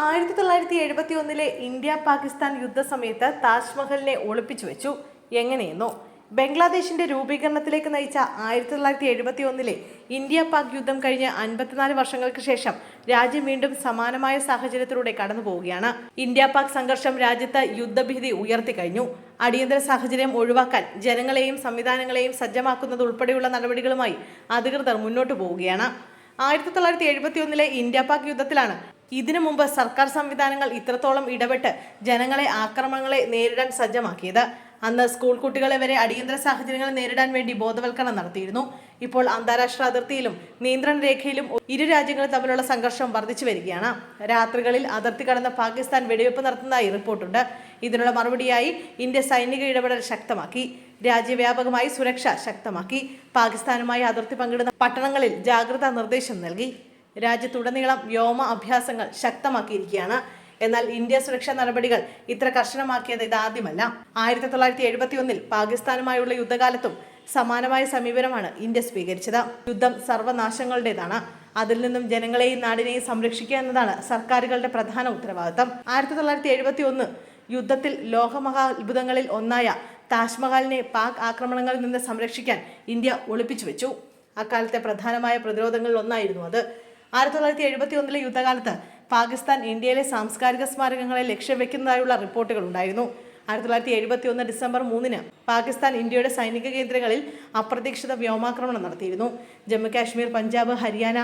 ആയിരത്തി തൊള്ളായിരത്തി എഴുപത്തി ഒന്നിലെ ഇന്ത്യ പാകിസ്ഥാൻ യുദ്ധസമയത്ത് താജ്മഹലിനെ ഒളിപ്പിച്ചു വെച്ചു. എങ്ങനെയെന്നോ. ബംഗ്ലാദേശിന്റെ രൂപീകരണത്തിലേക്ക് നയിച്ച ആയിരത്തി തൊള്ളായിരത്തി എഴുപത്തി ഒന്നിലെ ഇന്ത്യ പാക് യുദ്ധം കഴിഞ്ഞ് അൻപത്തിനാല് വർഷങ്ങൾക്ക് ശേഷം രാജ്യം വീണ്ടും സമാനമായ സാഹചര്യത്തിലൂടെ കടന്നു പോവുകയാണ്. ഇന്ത്യ പാക് സംഘർഷം രാജ്യത്ത് യുദ്ധഭീതി ഉയർത്തി കഴിഞ്ഞു. അടിയന്തര സാഹചര്യം ഒഴിവാക്കാൻ ജനങ്ങളെയും സംവിധാനങ്ങളെയും സജ്ജമാക്കുന്നത് ഉൾപ്പെടെയുള്ള നടപടികളുമായി അധികൃതർ മുന്നോട്ടു പോവുകയാണ്. ആയിരത്തി തൊള്ളായിരത്തി എഴുപത്തി ഒന്നിലെ ഇന്ത്യ പാക് യുദ്ധത്തിലാണ് ഇതിനു മുമ്പ് സർക്കാർ സംവിധാനങ്ങൾ ഇത്രത്തോളം ഇടപെട്ട് ജനങ്ങളെ ആക്രമണങ്ങളെ നേരിടാൻ സജ്ജമാക്കിയത്. അന്ന് സ്കൂൾ കുട്ടികളെ വരെ അടിയന്തര സാഹചര്യങ്ങൾ നേരിടാൻ വേണ്ടി ബോധവൽക്കരണം നടത്തിയിരുന്നു. ഇപ്പോൾ അന്താരാഷ്ട്ര അതിർത്തിയിലും നിയന്ത്രണ രേഖയിലും ഇരു രാജ്യങ്ങളും തമ്മിലുള്ള സംഘർഷം വർദ്ധിച്ചു വരികയാണ്. രാത്രികളിൽ അതിർത്തി കടന്ന പാകിസ്ഥാൻ വെടിവെപ്പ് നടത്തുന്നതായി റിപ്പോർട്ടുണ്ട്. ഇതിനുള്ള മറുപടിയായി ഇന്ത്യ സൈനിക ഇടപെടൽ ശക്തമാക്കി. രാജ്യവ്യാപകമായി സുരക്ഷ ശക്തമാക്കി. പാകിസ്ഥാനുമായി അതിർത്തി പങ്കിടുന്ന പട്ടണങ്ങളിൽ ജാഗ്രതാ നിർദ്ദേശം നൽകി. രാജ്യത്തുടനീളം വ്യോമ അഭ്യാസങ്ങൾ ശക്തമാക്കിയിരിക്കുകയാണ്. എന്നാൽ ഇന്ത്യ സുരക്ഷാ നടപടികൾ ഇത്ര കർശനമാക്കിയത് ഇതാദ്യമല്ല. ആയിരത്തി തൊള്ളായിരത്തി എഴുപത്തി ഒന്നിൽ പാകിസ്ഥാനുമായുള്ള യുദ്ധകാലത്തും സമാനമായ സമീപനമാണ് ഇന്ത്യ സ്വീകരിച്ചത്. യുദ്ധം സർവനാശങ്ങളുടേതാണ്. അതിൽ നിന്നും ജനങ്ങളെയും നാടിനെയും സംരക്ഷിക്കുക എന്നതാണ് സർക്കാരുകളുടെ പ്രധാന ഉത്തരവാദിത്തം. ആയിരത്തി തൊള്ളായിരത്തി എഴുപത്തി ഒന്ന് യുദ്ധത്തിൽ ലോകമഹാ അത്ഭുതങ്ങളിൽ ഒന്നായ താജ്മഹലിനെ പാക് ആക്രമണങ്ങളിൽ നിന്ന് സംരക്ഷിക്കാൻ ഇന്ത്യ ഒളിപ്പിച്ചു വെച്ചു അക്കാലത്തെ പ്രധാനമായ പ്രതിരോധങ്ങളിൽ ഒന്നായിരുന്നു അത്. ആയിരത്തി തൊള്ളായിരത്തി എഴുപത്തി ഒന്നിലെ യുദ്ധകാലത്ത് പാകിസ്ഥാൻ ഇന്ത്യയിലെ സാംസ്കാരിക സ്മാരകങ്ങളെ ലക്ഷ്യം വെക്കുന്നതായുള്ള റിപ്പോർട്ടുകൾ ഉണ്ടായിരുന്നു. ആയിരത്തി തൊള്ളായിരത്തി എഴുപത്തി ഒന്ന് ഡിസംബർ മൂന്നിന് പാകിസ്ഥാൻ ഇന്ത്യയുടെ സൈനിക കേന്ദ്രങ്ങളിൽ അപ്രതീക്ഷിത വ്യോമാക്രമണം നടത്തിയിരുന്നു. ജമ്മു കാശ്മീർ പഞ്ചാബ് ഹരിയാന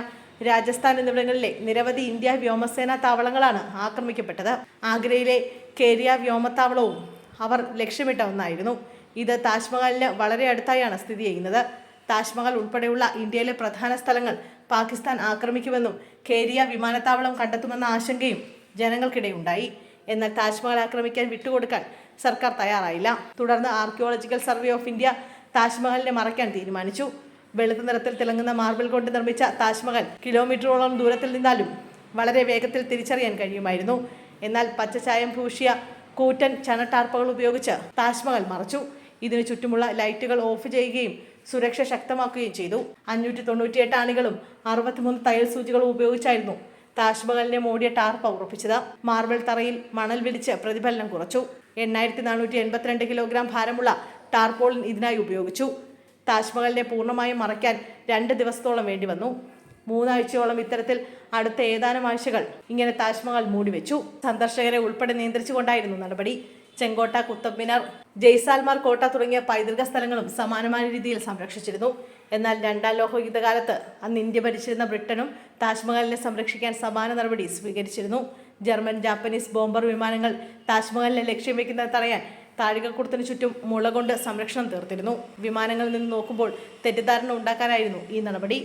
രാജസ്ഥാൻ എന്നിവിടങ്ങളിലെ നിരവധി ഇന്ത്യ വ്യോമസേന താവളങ്ങളാണ് ആക്രമിക്കപ്പെട്ടത്. ആഗ്രയിലെ കേരിയ വ്യോമത്താവളവും അവർ ലക്ഷ്യമിട്ട ഒന്നായിരുന്നു. ഇത് താജ്മഹലിന് വളരെ അടുത്തായാണ് സ്ഥിതി ചെയ്യുന്നത്. താജ്മഹൽ ഉൾപ്പെടെയുള്ള ഇന്ത്യയിലെ പ്രധാന സ്ഥലങ്ങൾ പാകിസ്ഥാൻ ആക്രമിക്കുമെന്നും കേരിയ വിമാനത്താവളം കണ്ടെത്തുമെന്ന ആശങ്കയും ജനങ്ങൾക്കിടയുണ്ടായി. എന്നാൽ താജ്മഹൽ ആക്രമിക്കാൻ വിട്ടുകൊടുക്കാൻ സർക്കാർ തയ്യാറായില്ല. തുടർന്ന് ആർക്കിയോളജിക്കൽ സർവേ ഓഫ് ഇന്ത്യ താജ്മഹലിനെ മറയ്ക്കാൻ തീരുമാനിച്ചു. വെളുത്ത നിറത്തിൽ തിളങ്ങുന്ന മാർബിൾ കൊണ്ട് നിർമ്മിച്ച താജ്മഹൽ കിലോമീറ്ററോളം ദൂരത്തിൽ നിന്നാലും വളരെ വേഗത്തിൽ തിരിച്ചറിയാൻ കഴിയുമായിരുന്നു. എന്നാൽ പച്ചച്ചായം ഭൂഷിയ കൂറ്റൻ ചണട്ടാർപ്പകൾ ഉപയോഗിച്ച് താജ്മഹൽ മറച്ചു. ഇതിനു ചുറ്റുമുള്ള ലൈറ്റുകൾ ഓഫ് ചെയ്യുകയും സുരക്ഷ ശക്തമാക്കുകയും ചെയ്തു. അഞ്ഞൂറ്റി തൊണ്ണൂറ്റിയെട്ട് ആണികളും അറുപത്തിമൂന്ന് തയ്യൽ സൂചികളും ഉപയോഗിച്ചായിരുന്നു താജ്മഹലിനെ മൂടിയ ടാർപ്പ ഉറപ്പിച്ചത് മാർബിൾ തറയിൽ മണൽ വിളിച്ച് പ്രതിഫലനം കുറച്ചു. എണ്ണായിരത്തി നാനൂറ്റി എൺപത്തിരണ്ട് കിലോഗ്രാം ഭാരമുള്ള ടാർപോളിൻ ഇതിനായി ഉപയോഗിച്ചു. താജ്മഹലിനെ പൂർണമായും മറയ്ക്കാൻ രണ്ട് ദിവസത്തോളം വേണ്ടി വന്നു. മൂന്നാഴ്ചയോളം ഇത്തരത്തിൽ അടുത്ത ഏതാനും ആഴ്ചകൾ ഇങ്ങനെ താജ്മഹൽ മൂടിവെച്ചു. സന്ദർശകരെ ഉൾപ്പെടെ നിയന്ത്രിച്ചുകൊണ്ടായിരുന്നു നടപടി. ചെങ്കോട്ട കുത്തബ് മിനാർ ജയ്സാൽമാർ കോട്ട തുടങ്ങിയ പൈതൃക സ്ഥലങ്ങളും സമാനമായ രീതിയിൽ സംരക്ഷിച്ചിരുന്നു. എന്നാൽ രണ്ടാം ലോകയുദ്ധകാലത്ത് അന്ന് ഇന്ത്യ ഭരിച്ചിരുന്ന ബ്രിട്ടനും താജ്മഹലിനെ സംരക്ഷിക്കാൻ സമാന നടപടി സ്വീകരിച്ചിരുന്നു. ജർമ്മൻ ജാപ്പനീസ് ബോംബർ വിമാനങ്ങൾ താജ്മഹലിനെ ലക്ഷ്യം വെക്കുന്നത് തടയാൻ താഴികക്കുടത്തിന് ചുറ്റും മുള കൊണ്ട് സംരക്ഷണം തീർത്തിരുന്നു. വിമാനങ്ങളിൽ നിന്ന് നോക്കുമ്പോൾ തെറ്റിദ്ധാരണ ഉണ്ടാക്കാനായിരുന്നു ഈ നടപടി.